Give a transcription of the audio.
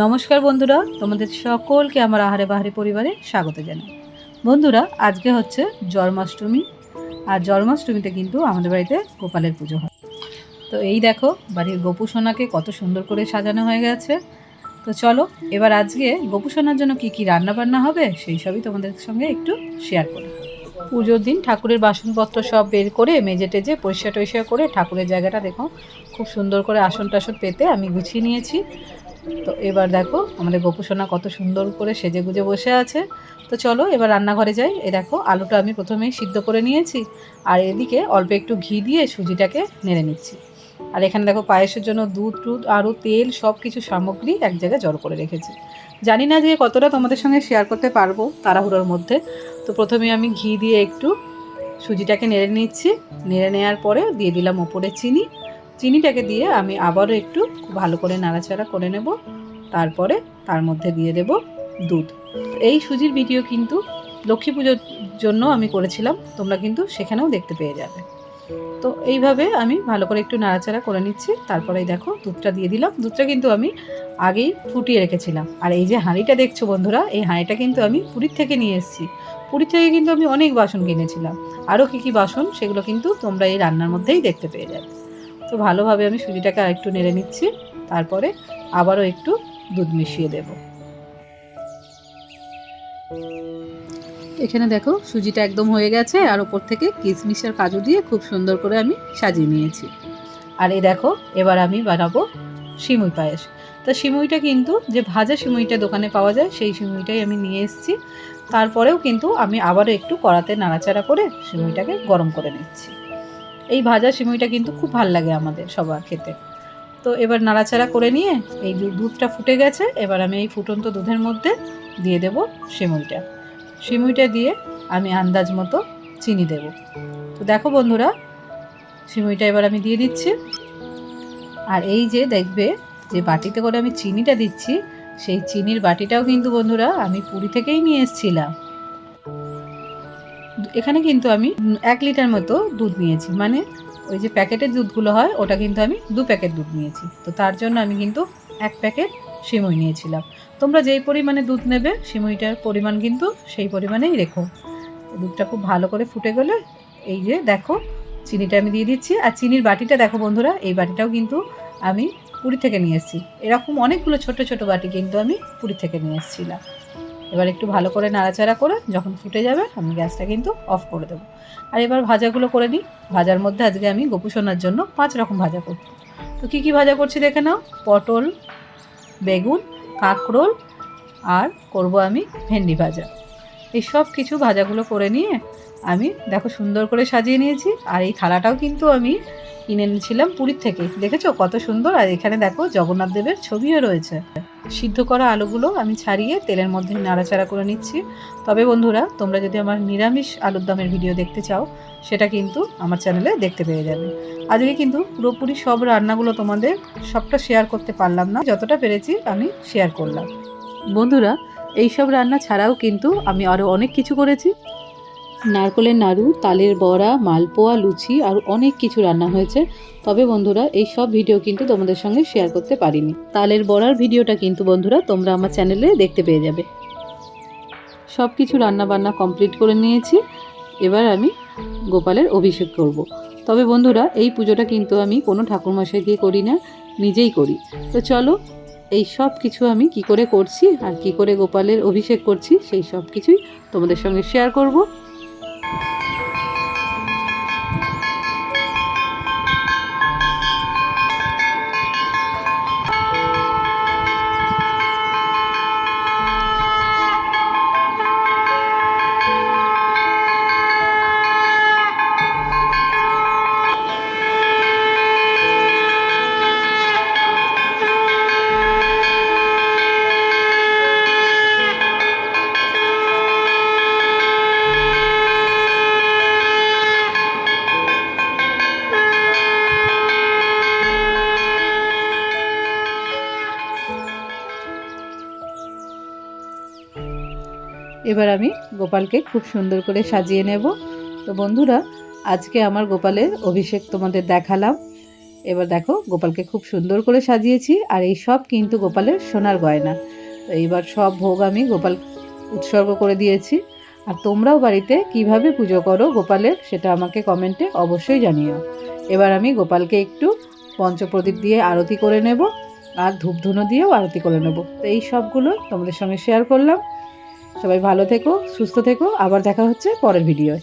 নমস্কার বন্ধুরা, তোমাদের সকলকে আমার আহারে বাহারে পরিবারে স্বাগত জানাই। বন্ধুরা, আজকে হচ্ছে জন্মাষ্টমী, আর জন্মাষ্টমীতে কিন্তু আমাদের বাড়িতে গোপালের পুজো হয়। তো এই দেখো, বাড়ির গোপু সোনাকে কত সুন্দর করে সাজানো হয়ে গেছে। তো চলো, এবার আজকে গোপু সোনার জন্য কী কী রান্না বান্না হবে, সেই সবই তোমাদের সঙ্গে একটু শেয়ার করি। পুজোর দিন ঠাকুরের বাসনপত্র সব বের করে মেজে টেজে পরিষ্কার টরিষ্কার করে ঠাকুরের জায়গাটা দেখো, খুব সুন্দর করে আসন টাসন পেতে আমি গুছিয়ে নিয়েছি। তো এবার দেখো আমাদের গোপুসোনা কত সুন্দর করে সেজে গুজে বসে আছে। তো চলো এবার রান্নাঘরে যাই। এ দেখো আলুটা আমি প্রথমেই সিদ্ধ করে নিয়েছি আর এদিকে অল্প একটু ঘি দিয়ে সুজিটাকে নেড়ে নিচ্ছি। আর এখানে দেখো পায়েসের জন্য দুধ, টুধ, আরও তেল সব কিছু সামগ্রী এক জায়গায় জড়ো করে রেখেছি। জানি না যে কতটা তোমাদের সঙ্গে শেয়ার করতে পারব তাড়াহুড়োর মধ্যে। তো প্রথমে আমি ঘি দিয়ে একটু সুজিটাকে নেড়ে নিচ্ছি। নেড়ে নেওয়ার পরে দিয়ে দিলাম ওপরে চিনি। চিনিটাকে দিয়ে আমি আবারও একটু ভালো করে নাড়াচাড়া করে নেব। তারপরে তার মধ্যে দিয়ে দেব দুধ। এই সুজির ভিডিও কিন্তু লক্ষ্মী পুজোর জন্য আমি করেছিলাম, তোমরা কিন্তু সেখানেও দেখতে পেয়ে যাবে। তো এইভাবে আমি ভালো করে একটু নাড়াচাড়া করে নিচ্ছি। তারপরে এই দেখো দুধটা দিয়ে দিলাম। দুধটা কিন্তু আমি আগেই ফুটিয়ে রেখেছিলাম। আর এই যে হাঁড়িটা দেখছ বন্ধুরা, এই হাঁড়িটা কিন্তু আমি পুরীর থেকে নিয়ে এসেছি। পুরীর থেকে কিন্তু আমি অনেক বাসন কিনেছিলাম। আরও কী কী বাসন সেগুলো কিন্তু তোমরা এই রান্নার মধ্যেই দেখতে পেয়ে যাবে। তো ভালোভাবে আমি সুজিটাকে আরেকটু নেড়ে নিচ্ছি। তারপরে আবারও একটু দুধ মিশিয়ে দেব। এখানে দেখো, সুজিটা একদম হয়ে গেছে আর ওপর থেকে কিশমিশ আর কাজু দিয়ে খুব সুন্দর করে আমি সাজিয়ে নিয়েছি। আর এই দেখো, এবার আমি বানাবো সিমুই পায়েস। তো সিমুইটা কিন্তু, যে ভাজা সিমুইটা দোকানে পাওয়া যায়, সেই সিমুইটাই আমি নিয়ে এসেছি। তারপরেও কিন্তু আমি আবারও একটু কড়াতে নাড়াচাড়া করে সিমুইটাকে গরম করে নিচ্ছি। এই ভাজা সিমুইটা কিন্তু খুব ভালো লাগে আমাদের সবার খেতে। তো এবার নাড়াচাড়া করে নিয়ে এই দুধটা ফুটে গেছে, এবার আমি এই ফুটন্ত দুধের মধ্যে দিয়ে দেব সিমুইটা। সিমুইটা দিয়ে আমি আন্দাজ মতো চিনি দেব। তো দেখো বন্ধুরা, সিমুইটা এবার আমি দিয়ে দিচ্ছি। আর এই যে দেখবে, যে বাটিতে করে আমি চিনিটা দিচ্ছি, সেই চিনির বাটিটাও কিন্তু বন্ধুরা আমি পুরী থেকেই নিয়ে এসেছিলাম। এখানে কিন্তু আমি এক লিটার মতো দুধ নিয়েছি। মানে ওই যে প্যাকেটের দুধগুলো হয়, ওটা কিন্তু আমি দু প্যাকেট দুধ নিয়েছি। তো তার জন্য আমি কিন্তু এক প্যাকেট সিমুই নিয়েছিলাম। তোমরা যেই পরিমাণে দুধ নেবে, সিমুইটার পরিমাণ কিন্তু সেই পরিমাণেই রেখো। দুধটা খুব ভালো করে ফুটে গেলে, এই যে দেখো, চিনিটা আমি দিয়ে দিচ্ছি। আর চিনির বাটিটা দেখো বন্ধুরা, এই বাটিটাও কিন্তু আমি পুরী থেকে নিয়ে এসেছি। এরকম অনেকগুলো ছোট ছোট বাটি কিন্তু আমি পুরী থেকে নিয়ে এসেছিলাম। এবার একটু ভালো করে নাড়াচাড়া করে যখন ফুটে যাবে, আমি গ্যাসটা কিন্তু অফ করে দেবো। আর এবার ভাজাগুলো করে নিই। ভাজার মধ্যে আজকে আমি গোপুসোনার জন্য পাঁচ রকম ভাজা করব তো কী কী ভাজা করছি দেখে নাও? পটল, বেগুন, কাঁকরোল আর করব আমি ভেন্ডি ভাজা। এই সব কিছু ভাজাগুলো করে নিয়ে আমি দেখো সুন্দর করে সাজিয়ে নিয়েছি। আর এই থালাটাও কিন্তু আমি কিনে এনেছিলাম পুরীর থেকে। দেখেছ কত সুন্দর? আর এখানে দেখো জগন্নাথ দেবের ছবিও রয়েছে। সিদ্ধ করা আলুগুলো আমি ছাড়িয়ে তেলের মধ্যে নাড়াচাড়া করে নিচ্ছি। তবে বন্ধুরা, তোমরা যদি আমার নিরামিষ আলুর দমের ভিডিও দেখতে চাও, সেটা কিন্তু আমার চ্যানেলে দেখতে পেয়ে যাবে। আজকে কিন্তু পুরোপুরি সব রান্নাগুলো তোমাদের সবটা শেয়ার করতে পারলাম না, যতটা পেরেছি আমি শেয়ার করলাম। বন্ধুরা, এই সব রান্না ছাড়াও কিন্তু আমি আরও অনেক কিছু করেছি। নারকলের নাড়ু, তালের বড়া, মালপোয়া, লুচি আর অনেক কিছু রান্না হয়েছে। তবে বন্ধুরা, এই সব ভিডিও কিন্তু তোমাদের সঙ্গে শেয়ার করতে পারিনি। তালের বড়ার ভিডিওটা কিন্তু বন্ধুরা, তোমরা আমার চ্যানেলে দেখতে পেয়ে যাবে। সব কিছু রান্না বান্না কমপ্লিট করে নিয়েছি। এবার আমি গোপালের অভিষেক করব। তবে বন্ধুরা, এই পুজোটা কিন্তু আমি কোনো ঠাকুরমশাই দিয়ে করি না, নিজেই করি। তো চলো, এই সব কিছু আমি কি করে করছি আর কি করে গোপালের অভিষেক করছি, সেই সব কিছুই তোমাদের সঙ্গে শেয়ার করব। এবার আমি গোপালকে খুব সুন্দর করে সাজিয়ে নেব। তো বন্ধুরা, আজকে আমার গোপালের অভিষেক তোমাদের দেখালাম। এবার দেখো, গোপালকে খুব সুন্দর করে সাজিয়েছি আর এই সব কিন্তু গোপালের সোনার গয়না। তো এইবার সব ভোগ আমি গোপাল উৎসর্গ করে দিয়েছি। আর তোমরাও বাড়িতে কীভাবে পুজো করো গোপালের, সেটা আমাকে কমেন্টে অবশ্যই জানিও। এবার আমি গোপালকে একটু পঞ্চপ্রদীপ দিয়ে আরতি করে নেব আর ধূপধুনো দিয়েও আরতি করে নেব। তো এই সবগুলো তোমাদের সঙ্গে শেয়ার করলাম। সবাই ভালো থেকো সুস্থ থেকো আবার দেখা হচ্ছে পরের ভিডিওয়।